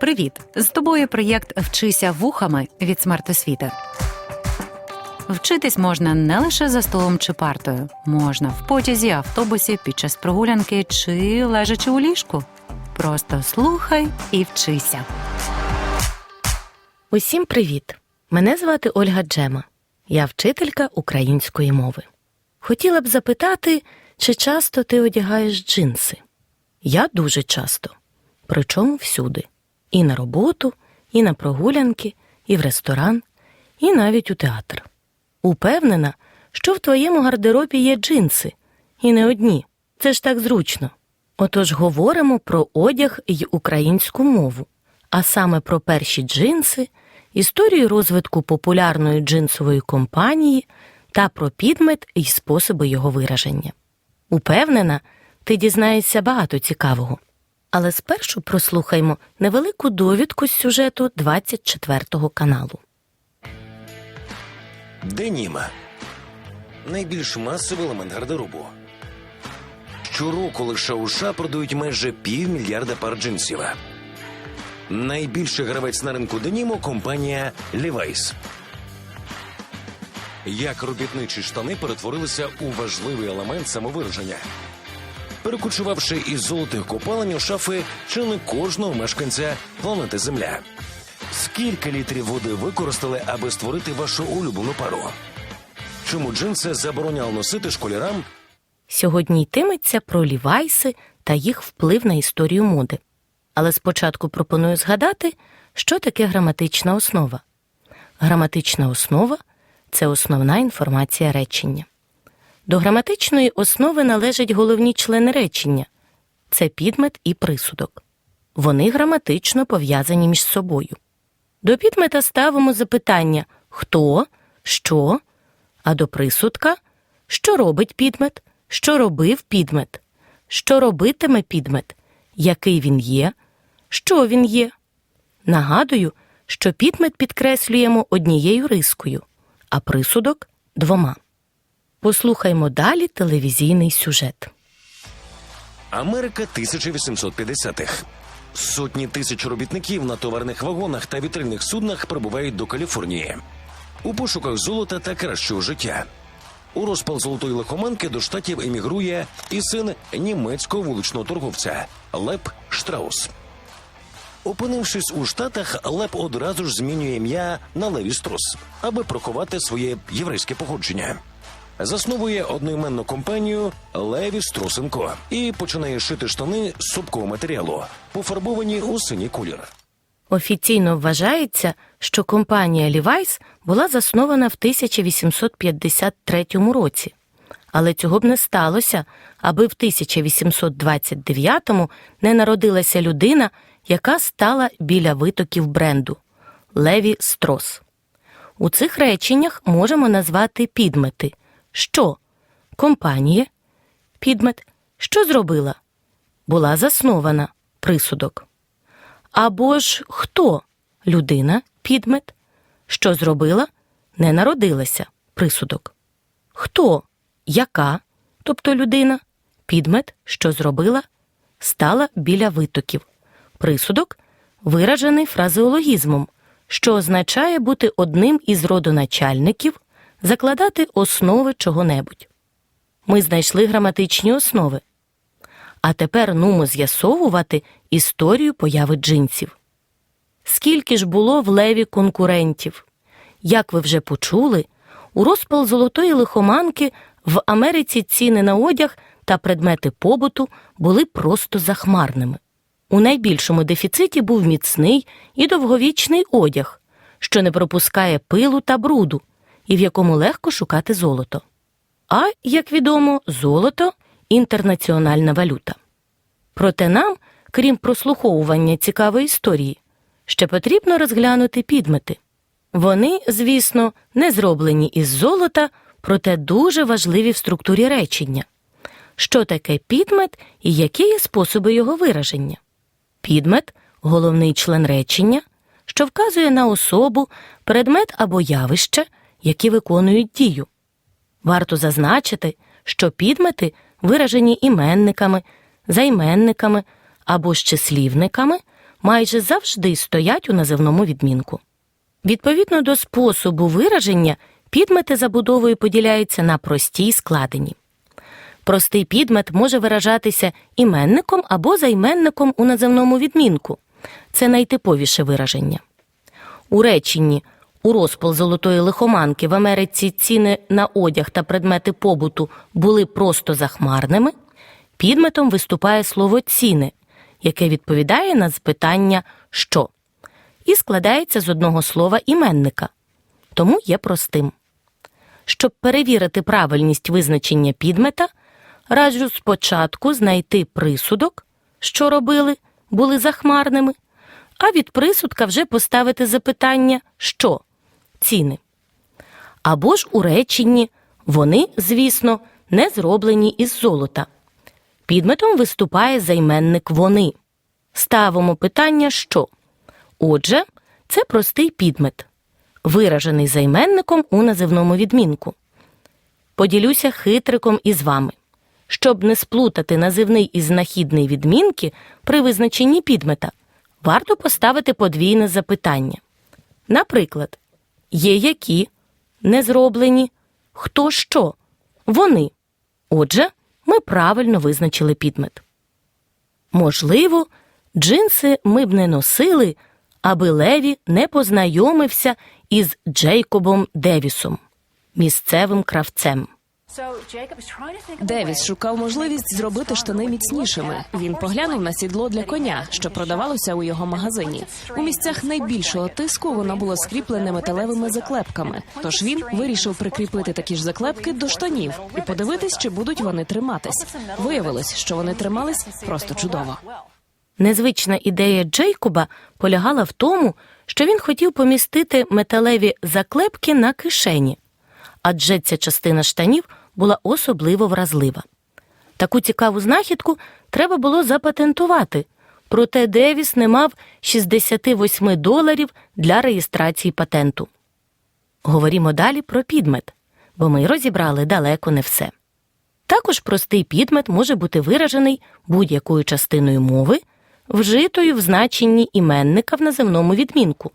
Привіт! З тобою проєкт Вчися вухами від смертосвіти. Вчитись можна не лише за столом чи партою, можна в потязі, автобусі, під час прогулянки чи лежачи у ліжку. Просто слухай і вчися. Усім привіт! Мене звати Ольга Джема. Я вчителька української мови. Хотіла б запитати, чи часто ти одягаєш джинси? Я дуже часто, причому всюди: і на роботу, і на прогулянки, і в ресторан, і навіть у театр. Упевнена, що в твоєму гардеробі є джинси, і не одні. Це ж так зручно. Отож говоримо про одяг й українську мову, а саме про перші джинси, історію розвитку популярної джинсової компанії та про підмет і способи його вираження. Упевнена, ти дізнаєшся багато цікавого. Але спершу прослухаймо невелику довідку з сюжету 24 каналу. Денім найбільш масовий елемент гардеробу. Щороку лише у США продають майже півмільярда пар джинсів. Найбільший гравець на ринку деніму компанія Levi's. Як робітничі штани перетворилися у важливий елемент самовираження, перекочувавши із золотих копалень у шафи чи не кожного мешканця планети Земля. Скільки літрів води використали, аби створити вашу улюблену пару? Чому джинси забороняли носити школярам Сьогодні йтиметься про лівайси та їх вплив на історію моди. Але спочатку пропоную згадати, що таке граматична основа. Граматична основа це основна інформація речення. До граматичної основи належать головні члени речення це підмет і присудок. Вони граматично пов'язані між собою. До підмета ставимо запитання хто, що, а до присудка що робить підмет, що робив підмет, що робитиме підмет, який він є, що він є. Нагадую, що підмет підкреслюємо однією рискою, а присудок двома. Послухаймо далі телевізійний сюжет. Америка 1850-х. Сотні тисяч робітників на товарних вагонах та вітрильних суднах прибувають до Каліфорнії у пошуках золота та кращого життя. У розпал золотої лихоманки до штатів емігрує і син німецького вуличного торговця Леп Штраус. Опинившись у штатах, Леп одразу ж змінює ім'я на Леві Струс, аби приховати своє єврейське походження. Засновує одноіменну компанію Леві Струсенко і починає шити штани з супкового матеріалу, пофарбовані у синій колір. Офіційно вважається, що компанія Levi's була заснована в 1853 році, але цього б не сталося, аби в 1829-му не народилася людина, яка стала біля витоків бренду Леві Строс. У цих реченнях можемо назвати підмети. Що? Компанія. Підмет. Що зробила? Була заснована. Присудок. Або ж хто? Людина, підмет. Що зробила? Не народилася. Присудок. Хто? Яка? Тобто людина. Підмет, що зробила, стала біля витоків. Присудок виражений фразеологізмом, що означає бути одним із родоначальників, закладати основи чого-небудь. Ми знайшли граматичні основи. А тепер нумо з'ясовувати історію появи джинсів. Скільки ж було в леві конкурентів? Як ви вже почули, у розпал золотої лихоманки в Америці ціни на одяг та предмети побуту були просто захмарними. У найбільшому дефіциті був міцний і довговічний одяг, що не пропускає пилу та бруду, і в якому легко шукати золото. А, як відомо, золото інтернаціональна валюта. Проте нам, крім прослуховування цікавої історії, ще потрібно розглянути підмети. Вони, звісно, не зроблені із золота, проте дуже важливі в структурі речення. Що таке підмет і які є способи його вираження? Підмет головний член речення, що вказує на особу, предмет або явище, які виконують дію. Варто зазначити, що підмети, виражені іменниками, займенниками або ж числівниками, майже завжди стоять у називному відмінку. Відповідно до способу вираження, підмети забудовою поділяються на прості й складені. Простий підмет може виражатися іменником або займенником у називному відмінку. Це найтиповіше вираження. У реченні у розпал золотої лихоманки в Америці ціни на одяг та предмети побуту були просто захмарними. Підметом виступає слово ціни, яке відповідає на запитання що і складається з одного слова іменника, тому є простим. Щоб перевірити правильність визначення підмета, раджу спочатку знайти присудок, що робили, були захмарними, а від присудка вже поставити запитання що ціни. Або ж у реченні вони, звісно, не зроблені із золота. Підметом виступає займенник вони. Ставимо питання що. Отже, це простий підмет, виражений займенником у називному відмінку. Поділюся хитриком із вами. Щоб не сплутати називний і знахідний відмінки при визначенні підмета, варто поставити подвійне запитання. Наприклад, є які, не зроблені, хто що, вони. Отже, ми правильно визначили підмет. Можливо, джинси ми б не носили, аби Леві не познайомився із Джейкобом Девісом, місцевим кравцем. Девіс шукав можливість зробити штани міцнішими. Він поглянув на сідло для коня, що продавалося у його магазині. У місцях найбільшого тиску воно було скріплене металевими заклепками. Тож він вирішив прикріпити такі ж заклепки до штанів і подивитись, чи будуть вони триматись. Виявилось, що вони тримались просто чудово. Незвична ідея Джейкоба полягала в тому, що він хотів помістити металеві заклепки на кишені, адже ця частина штанів була особливо вразлива. Таку цікаву знахідку треба було запатентувати, проте Девіс не мав 68 доларів для реєстрації патенту. Говоримо далі про підмет, бо ми розібрали далеко не все. Також простий підмет може бути виражений будь-якою частиною мови, вжитою в значенні іменника в наземному відмінку,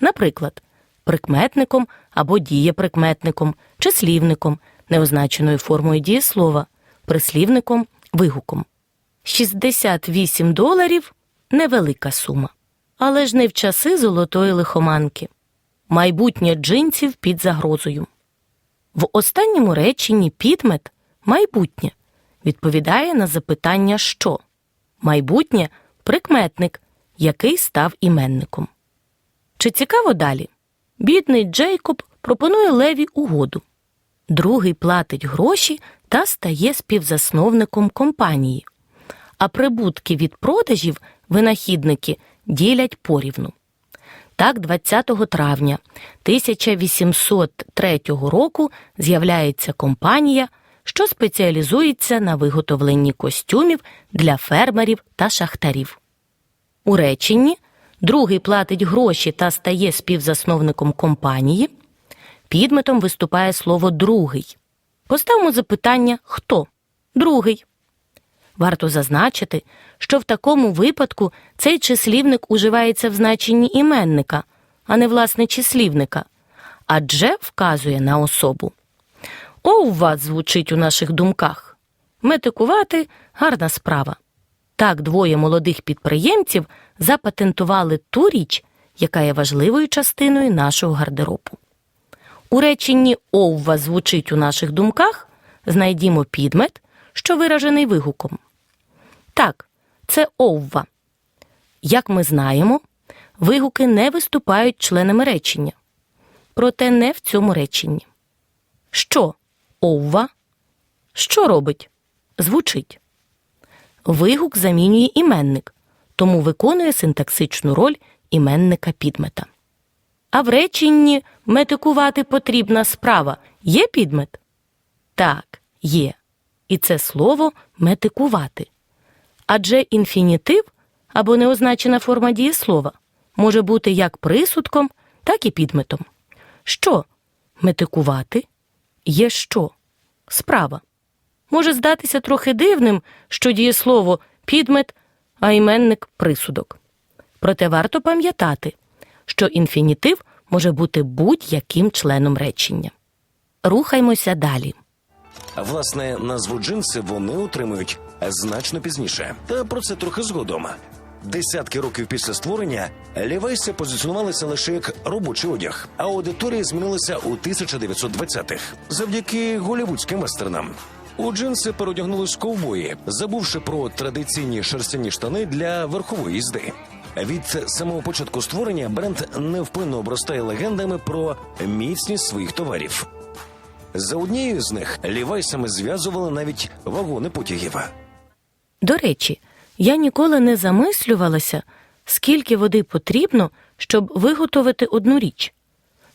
наприклад, прикметником або дієприкметником, числівником, неозначеною формою дієслова, прислівником, вигуком. 68 доларів невелика сума, але ж не в часи золотої лихоманки. Майбутнє джинсів під загрозою. В останньому реченні підмет майбутнє відповідає на запитання що. Майбутнє прикметник, який став іменником. Чи цікаво далі? Бідний Джейкоб пропонує Леві угоду. Другий платить гроші та стає співзасновником компанії, а прибутки від продажів винахідники ділять порівну. Так, 20 травня 1803 року з'являється компанія, що спеціалізується на виготовленні костюмів для фермерів та шахтарів. У реченні другий платить гроші та стає співзасновником компанії. Підметом виступає слово другий. Поставимо запитання хто? Другий. Варто зазначити, що в такому випадку цей числівник уживається в значенні іменника, а не власне числівника, адже вказує на особу. О, у вас звучить у наших думках. Метикувати гарна справа. Так двоє молодих підприємців запатентували ту річ, яка є важливою частиною нашого гардеробу. У реченні овва звучить у наших думках знайдімо підмет, що виражений вигуком. Так, це овва. Як ми знаємо, вигуки не виступають членами речення. Проте не в цьому реченні. Що овва? Що робить? Звучить. Вигук замінює іменник, тому виконує синтаксичну роль іменника підмета. А в реченні метикувати потрібна справа є підмет? Так, є. І це слово метикувати. Адже інфінітив або неозначена форма дієслова може бути як присудком, так і підметом. Що? Метикувати є що? Справа. Може здатися трохи дивним, що дієслово підмет, а іменник присудок. Проте варто пам'ятати, що інфінітив може бути будь-яким членом речення. Рухаймося далі. Власне, назву джинси вони отримують значно пізніше. Та про це трохи згодом. Десятки років після створення лівайси позиціонувалися лише як робочий одяг, а аудиторія змінилася у 1920-х завдяки голівудським вестернам. У джинси переодягнулись ковбої, забувши про традиційні шерстяні штани для верхової їзди. Від самого початку створення бренд невпинно обростає легендами про міцність своїх товарів. За однією з них лівайсами зв'язували навіть вагони потягів. До речі, я ніколи не замислювалася, скільки води потрібно, щоб виготовити одну річ.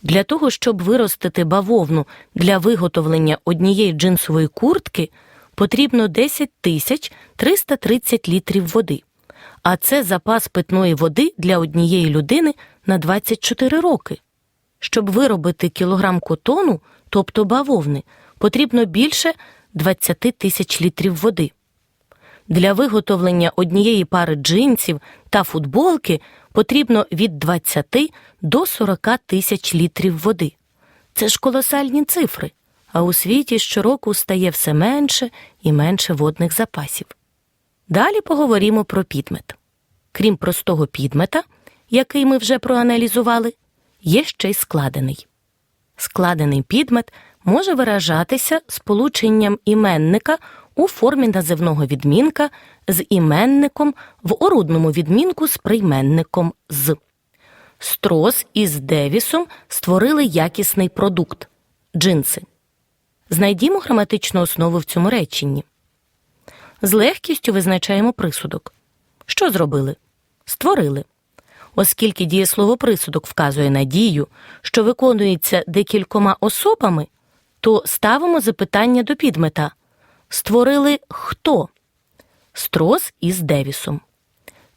Для того, щоб виростити бавовну для виготовлення однієї джинсової куртки, потрібно 10 тисяч 330 літрів води. А це запас питної води для однієї людини на 24 роки. Щоб виробити кілограм котону, тобто бавовни, потрібно більше 20 тисяч літрів води. Для виготовлення однієї пари джинсів та футболки потрібно від 20 до 40 тисяч літрів води. Це ж колосальні цифри, а у світі щороку стає все менше і менше водних запасів. Далі поговоримо про підмет. Крім простого підмета, який ми вже проаналізували, є ще й складений. Складений підмет може виражатися сполученням іменника у формі називного відмінка з іменником в орудному відмінку з прийменником з. Строс із Девісом створили якісний продукт джинси. Знайдімо граматичну основу в цьому реченні. З легкістю визначаємо присудок. Що зробили? Створили. Оскільки дієслово присудок вказує на дію, що виконується декількома особами, то ставимо запитання до підмета Створили хто? Строс із Девісом.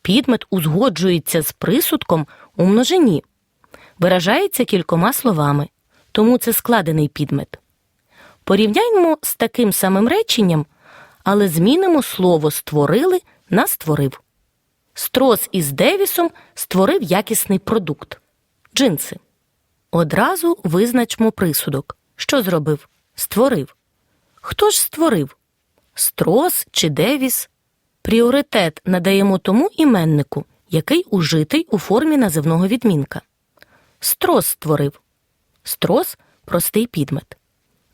Підмет узгоджується з присудком у множині, виражається кількома словами, тому це складений підмет. Порівняймо з таким самим реченням, але змінимо слово створили на створив. Строс із Девісом створив якісний продукт джинси. Одразу визначмо присудок. Що зробив? Створив. Хто ж створив? Строс чи Девіс? Пріоритет надаємо тому іменнику, який ужитий у формі називного відмінка. Строс створив. Строс простий підмет.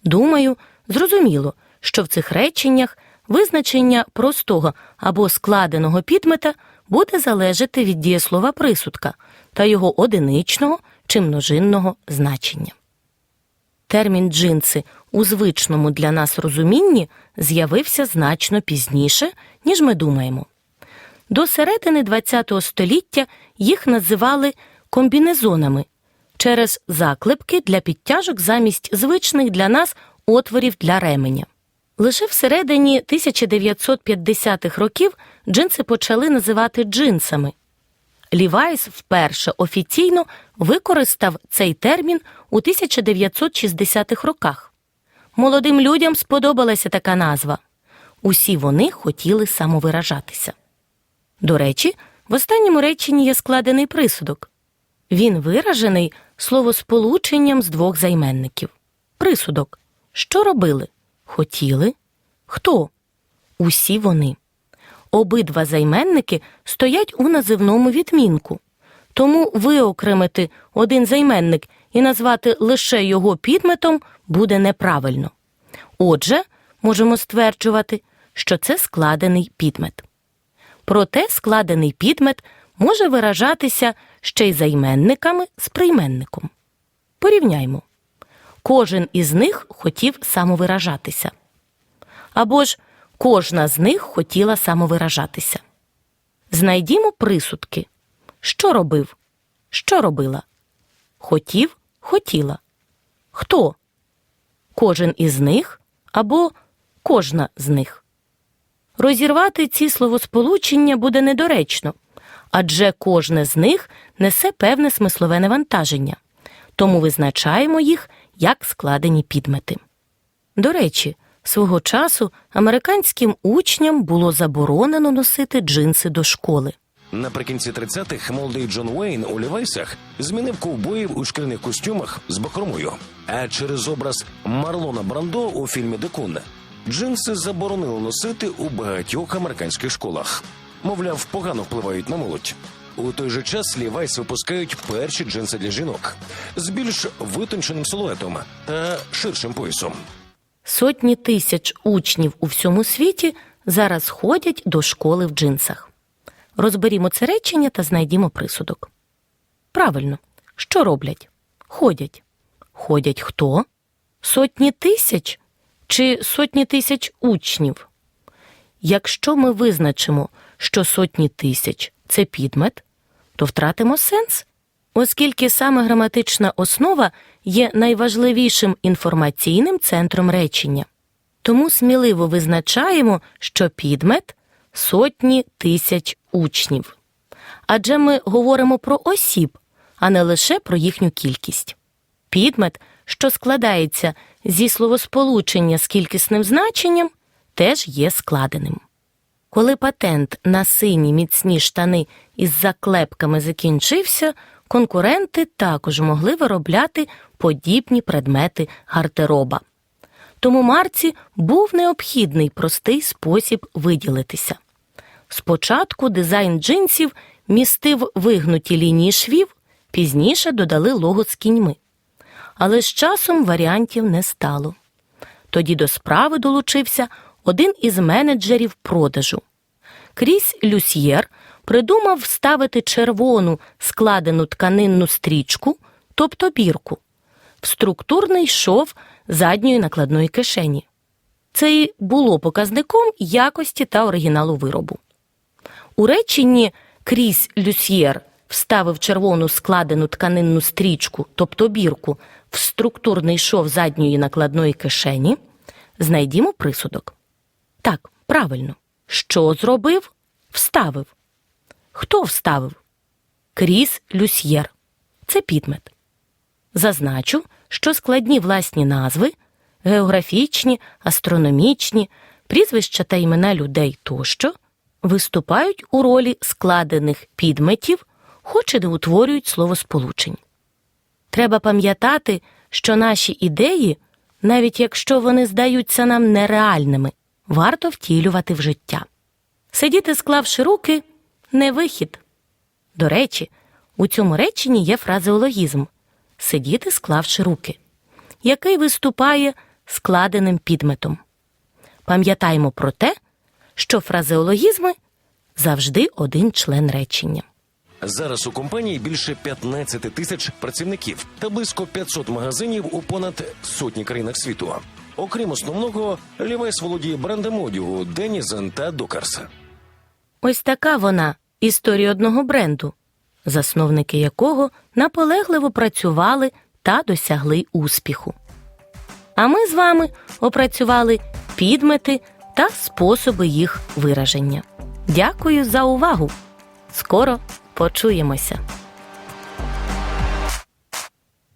Думаю, зрозуміло, що в цих реченнях визначення простого або складеного підмета буде залежати від дієслова присудка та його одиничного чи множинного значення. Термін джинси у звичному для нас розумінні з'явився значно пізніше, ніж ми думаємо. До середини ХХ століття їх називали комбінезонами через заклепки для підтяжок замість звичних для нас отворів для ременя. Лише всередині 1950-х років джинси почали називати джинсами. Лівайс вперше офіційно використав цей термін у 1960-х роках. Молодим людям сподобалася така назва. Усі вони хотіли самовиражатися. До речі, в останньому реченні є складений присудок. Він виражений словосполученням з двох займенників. Присудок. Що робили? Хотіли? Хто? Усі вони. Обидва займенники стоять у називному відмінку. Тому виокремити один займенник і назвати лише його підметом буде неправильно. Отже, можемо стверджувати, що це складений підмет. Проте складений підмет може виражатися ще й займенниками з прийменником. Порівняймо. Кожен із них хотів самовиражатися. Або ж кожна з них хотіла самовиражатися. Знайдімо присудки. Що робив? Що робила? Хотів, хотіла. Хто? Кожен із них або кожна з них. Розірвати ці словосполучення буде недоречно, адже кожне з них несе певне смислове навантаження, тому визначаємо їх як складені підмети. До речі, свого часу американським учням було заборонено носити джинси до школи. Наприкінці 30-х молодий Джон Уейн у Лівайсах змінив ковбоїв у шкільних костюмах з бахромою. А через образ Марлона Брандо у фільмі Декун джинси заборонили носити у багатьох американських школах. Мовляв, погано впливають на молодь. У той же час Лівайс випускають перші джинси для жінок з більш витонченим силуетом та ширшим поясом. Сотні тисяч учнів у всьому світі зараз ходять до школи в джинсах. Розберімо це речення та знайдімо присудок. Правильно, що роблять? Ходять. Ходять хто? Сотні тисяч чи сотні тисяч учнів? Якщо ми визначимо, що сотні тисяч це підмет, то втратимо сенс, оскільки саме граматична основа є найважливішим інформаційним центром речення. Тому сміливо визначаємо, що підмет сотні тисяч учнів. Адже ми говоримо про осіб, а не лише про їхню кількість. Підмет, що складається зі словосполучення з кількісним значенням, теж є складеним. Коли патент на сині міцні штани із заклепками закінчився, конкуренти також могли виробляти подібні предмети гардероба. Тому марці був необхідний простий спосіб виділитися. Спочатку дизайн джинсів містив вигнуті лінії швів, пізніше додали лого з кіньми. Але з часом варіантів не стало. Тоді до справи долучився один із менеджерів продажу. Кріс Люсьєр придумав вставити червону складену тканинну стрічку, тобто бірку, в структурний шов задньої накладної кишені. Це і було показником якості та оригіналу виробу. У реченні Кріс Люсьєр вставив червону складену тканинну стрічку, тобто бірку, в структурний шов задньої накладної кишені, знайдімо присудок. Так, правильно. Що зробив? Вставив. Хто вставив? Кріс Люсьєр. Це підмет. Зазначу, що складні власні назви географічні, астрономічні, прізвища та імена людей тощо виступають у ролі складених підметів, хоч і не утворюють словосполучень. Треба пам'ятати, що наші ідеї, навіть якщо вони здаються нам нереальними, варто втілювати в життя. Сидіти, склавши руки, не вихід. До речі, у цьому реченні є фразеологізм сидіти, склавши руки, який виступає складеним підметом. Пам'ятаємо про те, що фразеологізми завжди один член речення. Зараз у компанії більше 15 тисяч працівників та близько 500 магазинів у понад сотні країнах світу. Окрім основного, Лівайс володіє брендом одягу Денізен та Докарс. Ось така вона історія одного бренду, засновники якого наполегливо працювали та досягли успіху. А ми з вами опрацювали підмети та способи їх вираження. Дякую за увагу! Скоро почуємося!